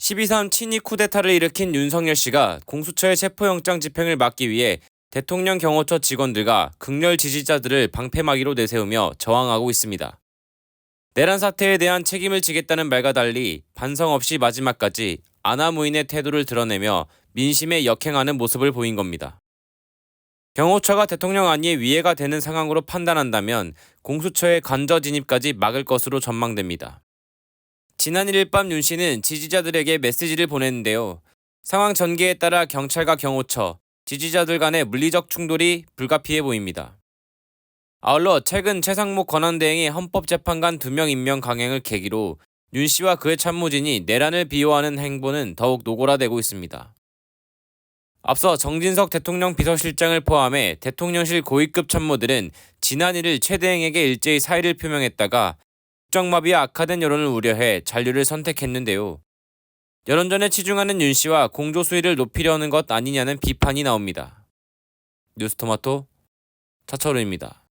12.3 친이 쿠데타를 일으킨 윤석열 씨가 공수처의 체포영장 집행을 막기 위해 대통령 경호처 직원들과 극렬 지지자들을 방패막이로 내세우며 저항하고 있습니다. 내란 사태에 대한 책임을 지겠다는 말과 달리 반성 없이 마지막까지 아나무인의 태도를 드러내며 민심에 역행하는 모습을 보인 겁니다. 경호처가 대통령 안위에 위해가 되는 상황으로 판단한다면 공수처의 관저 진입까지 막을 것으로 전망됩니다. 지난 1일 밤 윤 씨는 지지자들에게 메시지를 보냈는데요. 상황 전개에 따라 경찰과 경호처, 지지자들 간의 물리적 충돌이 불가피해 보입니다. 아울러 최근 최상목 권한대행의 헌법재판관 2명 임명 강행을 계기로 윤 씨와 그의 참모진이 내란을 비호하는 행보는 더욱 노골화되고 있습니다. 앞서 정진석 대통령 비서실장을 포함해 대통령실 고위급 참모들은 지난 1일 최 대행에게 일제히 사의를 표명했다가 국정마비와 악화된 여론을 우려해 잔류를 선택했는데요. 여론전에 치중하는 윤 씨와 공조 수위를 높이려는 것 아니냐는 비판이 나옵니다. 뉴스토마토 차철우입니다.